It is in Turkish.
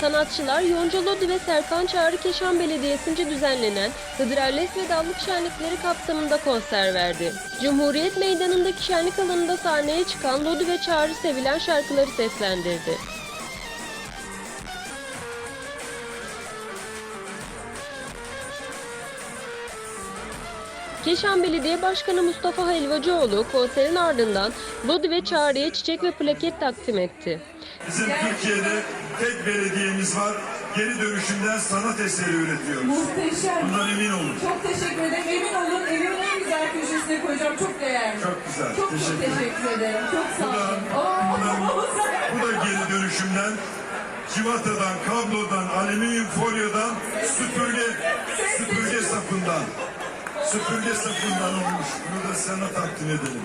Sanatçılar Yonca Lodi ve Serkan Çağrı Keşan Belediyesi'nce düzenlenen Hıdrellez ve Dallık Şenlikleri kapsamında konser verdi. Cumhuriyet Meydanı'ndaki şenlik alanında sahneye çıkan Lodi ve Çağrı sevilen şarkıları seslendirdi. Keşan Belediye Başkanı Mustafa Helvacıoğlu konserin ardından Lodi ve Çağrı'ya çiçek ve plaket takdim etti. Bizim Türkiye'de tek belediyemiz var. Geri dönüşümden sanat eseri üretiyoruz. Muhteşem. Bundan emin olun. Çok teşekkür ederim. Emin olun evimin en güzel köşesine koyacağım. Çok değerli. Çok güzel. Çok Teşekkür teşekkür ederim. Çok sağ Bu da, olun. bu da, bu da geri dönüşümden, civatadan, kablodan, alüminyum folyodan, süpürge, süpürge sapından, süpürge sapından olmuş. Bunu da sana takdim edelim.